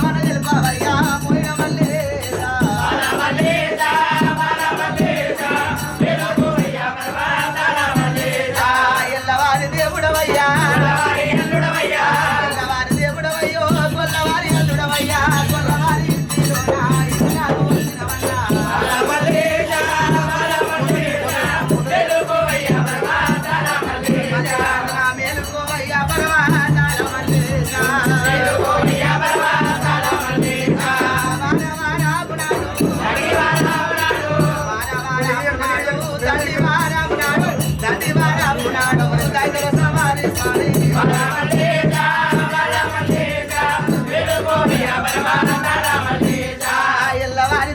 carnavales del Paraíso. ఎల్లవారి